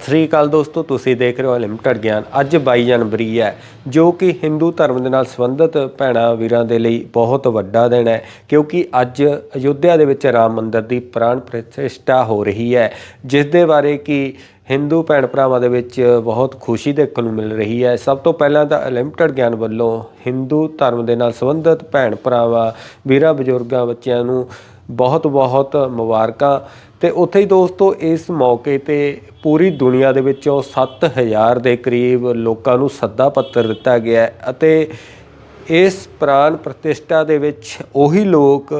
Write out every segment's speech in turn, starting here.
ਸਤਿ ਸ੍ਰੀ ਅਕਾਲ ਦੋਸਤੋ, ਤੁਸੀਂ ਦੇਖ ਰਹੇ ਹੋ ਲਿਮਟਿਡ ਗਿਆਨ। ਅੱਜ 22 ਜਨਵਰੀ ਹੈ, ਜੋ ਕਿ ਹਿੰਦੂ ਧਰਮ ਦੇ ਨਾਲ ਸੰਬੰਧਿਤ ਭੈਣਾਂ ਵੀਰਾਂ ਦੇ ਲਈ ਬਹੁਤ ਵੱਡਾ ਦਿਨ ਹੈ, ਕਿਉਂਕਿ ਅੱਜ ਅਯੁੱਧਿਆ ਦੇ ਵਿੱਚ ਰਾਮ ਮੰਦਿਰ ਦੀ ਪ੍ਰਾਣ ਪ੍ਰਤਿਸ਼ਠਾ ਹੋ ਰਹੀ ਹੈ, ਜਿਸ ਦੇ ਬਾਰੇ ਕਿ ਹਿੰਦੂ ਭੈਣ ਭਰਾਵਾਂ ਦੇ ਵਿੱਚ ਬਹੁਤ ਖੁਸ਼ੀ ਦੇਖਣ ਨੂੰ ਮਿਲ ਰਹੀ ਹੈ। ਸਭ ਤੋਂ ਪਹਿਲਾਂ ਤਾਂ ਲਿਮਟਿਡ ਗਿਆਨ ਵੱਲੋਂ ਹਿੰਦੂ ਧਰਮ ਦੇ ਨਾਲ ਸੰਬੰਧਿਤ ਭੈਣ ਭਰਾਵਾਂ, ਵੀਰਾਂ ਬਜ਼ੁਰਗਾਂ ਬੱਚਿਆਂ ਨੂੰ ਬਹੁਤ ਬਹੁਤ ਮੁਬਾਰਕਾਂ। ਤੇ ਉੱਥੇ ਹੀ ਦੋਸਤੋ ਇਸ ਮੌਕੇ ਤੇ ਪੂਰੀ ਦੁਨੀਆ ਦੇ ਵਿੱਚੋਂ 7000 ਦੇ ਕਰੀਬ ਲੋਕਾਂ ਨੂੰ ਸੱਦਾ ਪੱਤਰ ਦਿੱਤਾ ਗਿਆ ਅਤੇ ਇਸ ਪ੍ਰਾਨ ਪ੍ਰਤਿਸ਼ਠਾ ਦੇ ਵਿੱਚ ਉਹੀ ਲੋਕ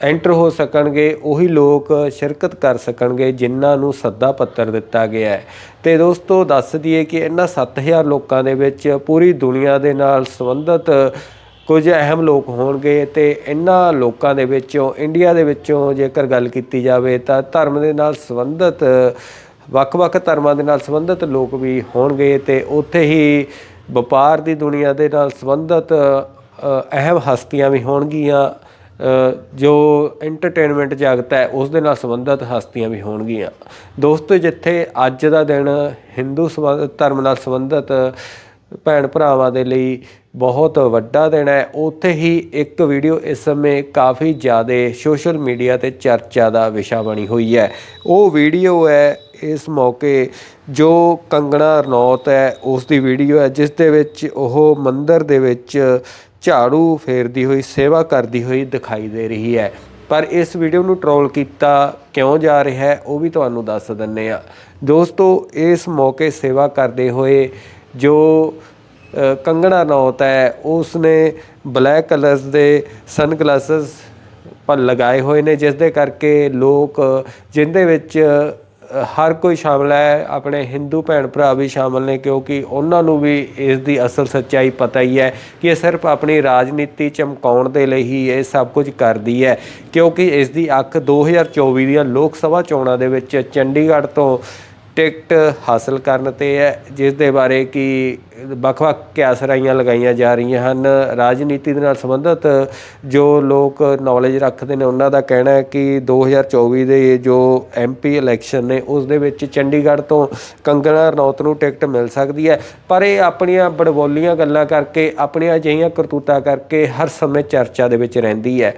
ਐਂਟਰ ਹੋ ਸਕਣਗੇ, ਉਹੀ ਲੋਕ ਸ਼ਿਰਕਤ ਕਰ ਸਕਣਗੇ ਜਿਨ੍ਹਾਂ ਨੂੰ ਸੱਦਾ ਪੱਤਰ ਦਿੱਤਾ ਗਿਆ ਹੈ। ਤੇ ਦੋਸਤੋ ਦੱਸ ਦਈਏ ਕਿ ਇਹਨਾਂ 7000 ਲੋਕਾਂ ਦੇ ਵਿੱਚ ਪੂਰੀ ਦੁਨੀਆ ਦੇ ਨਾਲ ਸੰਬੰਧਿਤ ਕੁਝ ਅਹਿਮ ਲੋਕ ਹੋਣਗੇ ਤੇ ਇਹਨਾਂ ਲੋਕਾਂ ਦੇ ਵਿੱਚੋਂ, ਇੰਡੀਆ ਦੇ ਵਿੱਚੋਂ ਜੇਕਰ ਗੱਲ ਕੀਤੀ ਜਾਵੇ ਤਾਂ ਧਰਮ ਦੇ ਨਾਲ ਸੰਬੰਧਿਤ, ਵੱਖ-ਵੱਖ ਧਰਮਾਂ ਦੇ ਨਾਲ ਸੰਬੰਧਿਤ ਲੋਕ ਵੀ ਹੋਣਗੇ ਤੇ ਉੱਥੇ ਹੀ ਵਪਾਰ ਦੀ ਦੁਨੀਆ ਦੇ ਨਾਲ ਸੰਬੰਧਿਤ ਅਹਿਮ ਹਸਤੀਆਂ ਵੀ ਹੋਣਗੀਆਂ ਜੋ ਐਂਟਰਟੇਨਮੈਂਟ ਜਗਤ ਹੈ ਉਸ ਦੇ ਨਾਲ ਸੰਬੰਧਿਤ ਹਸਤੀਆਂ ਵੀ ਹੋਣਗੀਆਂ। ਦੋਸਤੋ, ਜਿੱਥੇ ਅੱਜ ਦਾ ਦਿਨ ਹਿੰਦੂ ਸੰਬੰਧ, ਧਰਮ ਨਾਲ ਸੰਬੰਧਿਤ ਭੈਣ ਭਰਾਵਾਂ ਦੇ ਲਈ ਬਹੁਤ ਵੱਡਾ ਦਿਨ ਹੈ। ਉੱਥੇ ਹੀ ਇੱਕ ਵੀਡੀਓ ਇਸ ਸਮੇਂ ਕਾਫੀ ਜ਼ਿਆਦਾ ਸੋਸ਼ਲ ਮੀਡੀਆ ਤੇ ਚਰਚਾ ਦਾ ਵਿਸ਼ਾ ਬਣੀ ਹੋਈ ਹੈ। ਉਹ ਵੀਡੀਓ ਹੈ ਇਸ ਮੌਕੇ ਜੋ ਕੰਗਣਾ ਰਣੌਤ ਹੈ, ਉਸ ਦੀ ਵੀਡੀਓ ਹੈ, ਜਿਸ ਦੇ ਵਿੱਚ ਉਹ ਮੰਦਿਰ ਦੇ ਵਿੱਚ ਝਾੜੂ ਫੇਰਦੀ ਹੋਈ, ਸੇਵਾ ਕਰਦੀ ਹੋਈ ਦਿਖਾਈ ਦੇ ਰਹੀ ਹੈ। ਪਰ ਇਸ ਵੀਡੀਓ ਨੂੰ ਟਰੋਲ ਕੀਤਾ ਕਿਉਂ ਜਾ ਰਿਹਾ ਹੈ, ਉਹ ਵੀ ਤੁਹਾਨੂੰ ਦੱਸ ਦਿੰਨੇ ਆ ਦੋਸਤੋ, ਇਸ ਮੌਕੇ ਸੇਵਾ ਕਰਦੇ ਹੋਏ ਜੋ ਕੰਗਣਾ ਰਣੌਤ ਹੈ ਉਸ ਨੇ ਬਲੈਕ ਕਲਰਸ ਦੇ ਸਨਗਲਾਸਸ ਪਰ ਲਗਾਏ ਹੋਏ ਨੇ ਜਿਸ ਦੇ ਕਰਕੇ ਲੋਕ, ਜਿੰਦੇ ਵਿੱਚ ਹਰ ਕੋਈ ਸ਼ਾਮਲ ਹੈ, ਆਪਣੇ ਹਿੰਦੂ ਭੈਣ ਭਰਾ ਵੀ ਸ਼ਾਮਲ ਨੇ, ਕਿਉਂਕਿ ਉਹਨਾਂ ਨੂੰ ਵੀ ਇਸ ਦੀ ਅਸਲ ਸੱਚਾਈ ਪਤਾ ਹੀ ਹੈ ਕਿ ਇਹ ਸਿਰਫ ਆਪਣੀ ਰਾਜਨੀਤੀ ਚਮਕਾਉਣ ਦੇ ਲਈ ਹੀ ਇਹ ਸਭ ਕੁਝ ਕਰਦੀ ਹੈ, ਕਿਉਂਕਿ ਇਸ ਦੀ ਅੱਖ 2024 ਦੀਆਂ ਲੋਕ ਸਭਾ ਚੋਣਾਂ ਦੇ ਵਿੱਚ ਚੰਡੀਗੜ੍ਹ ਤੋਂ ਟਿਕਟ ਹਾਸਲ ਕਰਨ ਤੇ ਹੈ, ਜਿਸ ਦੇ ਬਾਰੇ ਕਿ ਵੱਖ-ਵੱਖ ਕਿਆਸਰਾਈਆਂ ਲਗਾਈਆਂ ਜਾ ਰਹੀਆਂ ਹਨ। ਰਾਜਨੀਤੀ ਦੇ ਨਾਲ ਸੰਬੰਧਿਤ ਜੋ ਲੋਕ ਨੌਲੇਜ ਰੱਖਦੇ ਨੇ, ਉਹਨਾਂ ਦਾ ਕਹਿਣਾ ਹੈ ਕਿ 2024 ਦੇ ਜੋ ਐਮਪੀ ਇਲੈਕਸ਼ਨ ਨੇ, ਉਸ ਦੇ ਵਿੱਚ ਚੰਡੀਗੜ੍ਹ ਤੋਂ ਕੰਗਣਾ ਰਣੌਤ ਨੂੰ ਟਿਕਟ ਮਿਲ ਸਕਦੀ ਹੈ। ਪਰ ਇਹ ਆਪਣੀਆਂ ਬੜਬੋਲੀਆਂ ਗੱਲਾਂ ਕਰਕੇ, ਆਪਣੀਆਂ ਅਜਿਹੀਆਂ ਕਰਤੂਤਾਂ ਕਰਕੇ ਹਰ ਸਮੇਂ ਚਰਚਾ ਦੇ ਵਿੱਚ ਰਹਿੰਦੀ ਹੈ।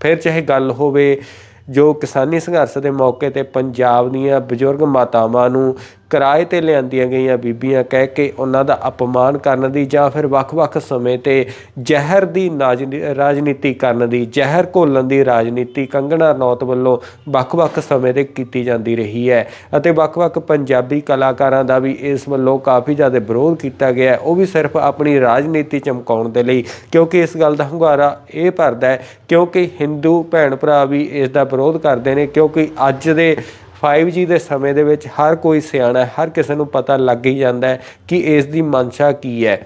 ਫਿਰ ਚਾਹੇ ਗੱਲ ਹੋਵੇ ਜੋ ਕਿਸਾਨੀ ਸੰਘਰਸ਼ ਦੇ ਮੌਕੇ ਤੇ ਪੰਜਾਬ ਦੀਆਂ ਬਜ਼ੁਰਗ ਮਾਤਾਵਾਂ ਨੂੰ ਕਿਰਾਏ ਤੇ ਲਿਆਂਦੀਆਂ ਗਈਆਂ ਬੀਬੀਆਂ ਕਹਿ ਕੇ ਉਹਨਾਂ ਦਾ ਅਪਮਾਨ ਕਰਨ ਦੀ ਜਾਂ ਫਿਰ ਵੱਖ-ਵੱਖ ਸਮੇਂ ਤੇ ਜ਼ਹਿਰ ਦੀ ਨਾਜਨੀ- ਰਾਜਨੀਤੀ ਕਰਨ ਦੀ, ਜ਼ਹਿਰ ਘੋਲਣ ਦੀ ਰਾਜਨੀਤੀ ਕੰਗਣਾ ਨੌਤ ਵੱਲੋਂ ਵੱਖ-ਵੱਖ ਸਮੇਂ ਤੇ ਕੀਤੀ ਜਾਂਦੀ ਰਹੀ ਹੈ ਅਤੇ ਵੱਖ-ਵੱਖ ਪੰਜਾਬੀ ਕਲਾਕਾਰਾਂ ਦਾ ਵੀ ਇਸ ਵੱਲੋਂ ਕਾਫੀ ਜ਼ਿਆਦਾ ਵਿਰੋਧ ਕੀਤਾ ਗਿਆ ਉਹ ਵੀ ਸਿਰਫ ਆਪਣੀ ਰਾਜਨੀਤੀ ਚਮਕਾਉਣ ਦੇ ਲਈ, ਕਿਉਂਕਿ ਇਸ ਗੱਲ ਦਾ ਹੁੰਗਾਰਾ ਇਹ ਭਰਦਾ ਹੈ, ਕਿਉਂਕਿ ਹਿੰਦੂ ਭੈਣ ਭਰਾ ਵੀ ਇਸ ਦਾ ਵਿਰੋਧ ਕਰਦੇ ਨੇ, ਕਿਉਂਕਿ ਅੱਜ ਦੇ 5G ਦੇ ਸਮੇਂ ਦੇ ਵਿੱਚ ਹਰ ਕੋਈ ਸਿਆਣਾ ਹਰ ਕਿਸੇ ਨੂੰ ਪਤਾ ਲੱਗ ਹੀ ਜਾਂਦਾ ਹੈ ਕਿ ਇਸ ਦੀ ਮਨਸ਼ਾ ਕੀ ਹੈ।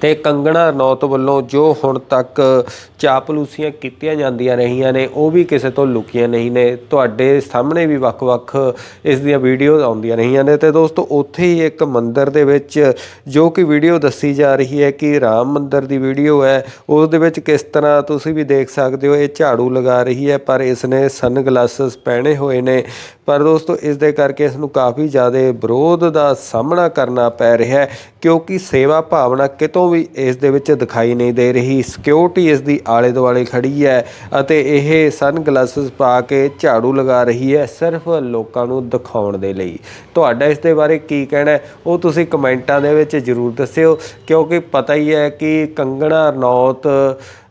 ਤੇ ਕੰਗਣਾ ਰਣੌਤ ਵੱਲੋਂ ਜੋ ਹੁਣ ਤੱਕ ਚਾਪਲੂਸੀਆਂ ਕੀਤੀਆਂ ਜਾਂਦੀਆਂ ਰਹੀਆਂ ਨੇ, ਉਹ ਵੀ ਕਿਸੇ ਤੋਂ ਲੁਕੀਆਂ ਨਹੀਂ ਨੇ। ਤੁਹਾਡੇ ਸਾਹਮਣੇ ਵੀ ਵੱਖ-ਵੱਖ ਇਸ ਦੀਆਂ ਵੀਡੀਓਜ਼ ਆਉਂਦੀਆਂ ਰਹੀਆਂ ਨੇ। ਤੇ ਦੋਸਤੋ, ਉੱਥੇ ਹੀ ਇੱਕ ਮੰਦਿਰ ਦੇ ਵਿੱਚ ਜੋ ਕਿ ਵੀਡੀਓ ਦੱਸੀ ਜਾ ਰਹੀ ਹੈ ਕਿ ਰਾਮ ਮੰਦਿਰ ਦੀ ਵੀਡੀਓ ਹੈ। ਉਸ ਦੇ ਵਿੱਚ ਕਿਸ ਤਰ੍ਹਾਂ ਤੁਸੀਂ ਵੀ ਦੇਖ ਸਕਦੇ ਹੋ, ਇਹ ਝਾੜੂ ਲਗਾ ਰਹੀ ਹੈ, ਪਰ ਇਸ ਨੇ ਸਨਗਲਾਸਸ ਪਹਿਨੇ ਹੋਏ ਨੇ। ਪਰ ਦੋਸਤੋ, ਇਸ ਦੇ ਕਰਕੇ ਇਸ ਨੂੰ ਕਾਫੀ ਜ਼ਿਆਦਾ ਵਿਰੋਧ ਦਾ ਸਾਹਮਣਾ ਕਰਨਾ ਪੈ ਰਿਹਾ ਹੈ, ਕਿਉਂਕਿ ਸੇਵਾ ਭਾਵਨਾ ਕਿਤੋਂ ਵੀ ਇਸ ਦੇ ਵਿੱਚ ਦਿਖਾਈ ਨਹੀਂ ਦੇ ਰਹੀ। ਸਿਕਿਉਰਿਟੀ ਇਸ ਦੀ ਆਲੇ ਦੁਆਲੇ ਖੜੀ ਹੈ ਅਤੇ ਇਹ ਸਨਗਲਾਸਸ ਪਾ ਕੇ ਝਾੜੂ ਲਗਾ ਰਹੀ ਹੈ ਸਿਰਫ ਲੋਕਾਂ ਨੂੰ ਦਿਖਾਉਣ ਦੇ ਲਈ। ਤੁਹਾਡਾ ਇਸ ਦੇ ਬਾਰੇ ਕੀ ਕਹਿਣਾ ਹੈ? ਉਹ ਤੁਸੀਂ ਕਮੈਂਟਾਂ ਦੇ ਵਿੱਚ ਜ਼ਰੂਰ ਦੱਸਿਓ, ਕਿਉਂਕਿ ਪਤਾ ਹੀ ਹੈ ਕਿ ਕੰਗਣਾ ਰਣੌਤ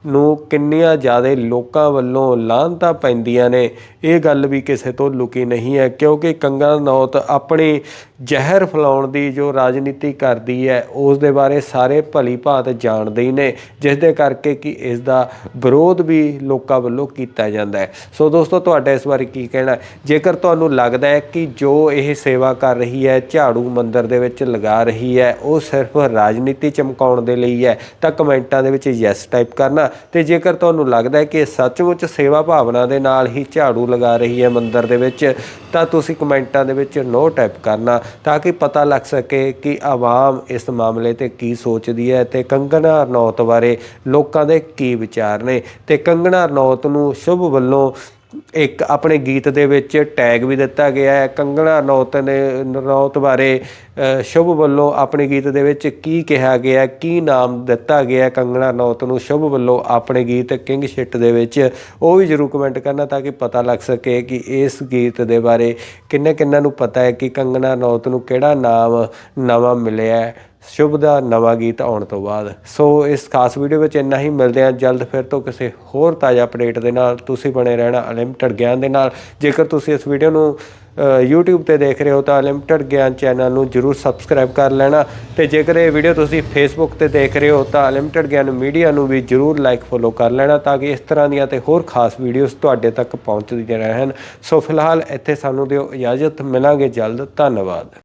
ਨੂੰ ਕਿੰਨੀਆਂ ਜ਼ਿਆਦਾ ਲੋਕਾਂ ਵੱਲੋਂ ਲਾਹਨਤਾਂ ਪੈਂਦੀਆਂ ਨੇ। ਇਹ ਗੱਲ ਵੀ ਕਿਸੇ ਤੋਂ ਲੁਕੀ ਨਹੀਂ ਹੈ, ਕਿਉਂਕਿ ਕੰਗਣਾ ਰਣੌਤ ਆਪਣੀ ਜ਼ਹਿਰ ਫੈਲਾਉਣ ਦੀ ਜੋ ਰਾਜਨੀਤੀ ਕਰਦੀ ਹੈ, ਉਸ ਦੇ ਬਾਰੇ ਸਾਰੇ ਭਲੀ ਭਾਂਤ ਜਾਣਦੇ ਹੀ ਨੇ, ਜਿਸ ਦੇ ਕਰਕੇ ਕਿ ਇਸ ਦਾ ਵਿਰੋਧ ਵੀ ਲੋਕਾਂ ਵੱਲੋਂ ਕੀਤਾ ਜਾਂਦਾ ਹੈ। ਸੋ ਦੋਸਤੋ, ਤੁਹਾਡਾ ਇਸ ਬਾਰੇ ਕੀ ਕਹਿਣਾ ਜੇਕਰ ਤੁਹਾਨੂੰ ਲੱਗਦਾ ਹੈ ਕਿ ਜੋ ਇਹ ਸੇਵਾ ਕਰ ਰਹੀ ਹੈ, ਝਾੜੂ ਮੰਦਰ ਦੇ ਵਿੱਚ ਲਗਾ ਰਹੀ ਹੈ, ਉਹ ਸਿਰਫ ਰਾਜਨੀਤੀ ਚਮਕਾਉਣ ਦੇ ਲਈ ਹੈ, ਤਾਂ ਕਮੈਂਟਾਂ ਦੇ ਵਿੱਚ ਯੈਸ ਟਾਈਪ ਕਰਨਾ। ਤੇ ਜੇਕਰ ਤੁਹਾਨੂੰ ਲੱਗਦਾ ਹੈ ਕਿ ਸੱਚਮੁੱਚ ਸੇਵਾ ਭਾਵਨਾ ਦੇ ਨਾਲ ਹੀ ਝਾੜੂ ਲਗਾ ਰਹੀ ਹੈ ਮੰਦਰ ਦੇ ਵਿੱਚ, ਤਾਂ ਤੁਸੀਂ ਕਮੈਂਟਾਂ ਦੇ ਵਿੱਚ ਨੋ ਟਾਈਪ ਕਰਨਾ। ਤਾਂ ਕਿ ਪਤਾ ਲੱਗ ਸਕੇ ਕਿ ਆਵਾਮ ਇਸ ਮਾਮਲੇ ਤੇ ਕੀ ਸੋਚਦੀ ਹੈ ਤੇ ਕੰਗਣਾ ਰਣੌਤ ਬਾਰੇ ਲੋਕਾਂ ਦੇ ਕੀ ਵਿਚਾਰ ਨੇ। ਤੇ ਕੰਗਣਾ ਰਣੌਤ ਨੂੰ ਸ਼ੁਭ ਵੱਲੋਂ ਇੱਕ ਆਪਣੇ ਗੀਤ ਦੇ ਵਿੱਚ ਟੈਗ ਵੀ ਦਿੱਤਾ ਗਿਆ ਹੈ। ਕੰਗਣਾ ਨੌਤ ਨੇ ਨੌਤ ਬਾਰੇ ਸ਼ੁਭ ਵੱਲੋਂ ਆਪਣੇ ਗੀਤ ਦੇ ਵਿੱਚ ਕੀ ਕਿਹਾ ਗਿਆ, ਕੀ ਨਾਮ ਦਿੱਤਾ ਗਿਆ ਕੰਗਣਾ ਨੌਤ ਨੂੰ? ਸ਼ੁਭ ਵੱਲੋਂ ਆਪਣੇ ਗੀਤ ਕਿੰਗ ਸ਼ਿਟ ਦੇ ਵਿੱਚ ਉਹ ਵੀ ਜਰੂਰ ਕਮੈਂਟ ਕਰਨਾ ਤਾਂ ਕਿ ਪਤਾ ਲੱਗ ਸਕੇ ਕਿ ਇਸ ਗੀਤ ਦੇ ਬਾਰੇ ਕਿੰਨੇ ਕਿੰਨਾਂ ਨੂੰ ਪਤਾ ਹੈ ਕਿ ਕੰਗਣਾ ਨੌਤ ਨੂੰ ਕਿਹੜਾ ਨਾਮ ਨਵਾਂ ਮਿਲਿਆ ਸ਼ੁਭ ਦਾ ਨਵਾਂ ਗੀਤ ਆਉਣ ਤੋਂ ਬਾਅਦ। ਸੋ ਇਸ ਖਾਸ ਵੀਡੀਓ ਵਿੱਚ ਇੰਨਾ ਹੀ। ਮਿਲਦੇ ਹਾਂ ਜਲਦ ਫਿਰ ਤੋਂ ਕਿਸੇ ਹੋਰ ਤਾਜ਼ਾ ਅਪਡੇਟ ਦੇ ਨਾਲ। ਤੁਸੀਂ ਬਣੇ ਰਹਿਣਾ ਅਨਲਿਮਟਿਡ ਗਿਆਨ ਦੇ ਨਾਲ। ਜੇਕਰ ਤੁਸੀਂ ਇਸ ਵੀਡੀਓ ਨੂੰ ਅ, YouTube ਤੇ ਦੇਖ ਰਹੇ ਹੋ ਤਾਂ ਅਨਲਿਮਟਿਡ ਗਿਆਨ ਚੈਨਲ ਨੂੰ ਜਰੂਰ ਸਬਸਕ੍ਰਾਈਬ ਕਰ ਲੈਣਾ। ਤੇ ਜੇਕਰ ਇਹ ਵੀਡੀਓ ਤੁਸੀਂ Facebook ਤੇ ਦੇਖ ਰਹੇ ਹੋ ਤਾਂ ਅਨਲਿਮਟਿਡ ਗਿਆਨ ਮੀਡੀਆ ਨੂੰ ਵੀ ਜਰੂਰ ਲਾਈਕ ਫੋਲੋ ਕਰ ਲੈਣਾ ਤਾਂ ਕਿ ਇਸ ਤਰ੍ਹਾਂ ਦੀਆਂ ਤੇ ਹੋਰ ਖਾਸ ਵੀਡੀਓਜ਼ ਤੁਹਾਡੇ ਤੱਕ ਪਹੁੰਚਦੀਆਂ ਰਹਿਣ। ਸੋ ਫਿਲਹਾਲ ਇੱਥੇ ਸਾਨੂੰ ਦਿਓ ਇਜਾਜ਼ਤ। ਮਿਲਾਂਗੇ ਜਲਦ। ਧੰਨਵਾਦ।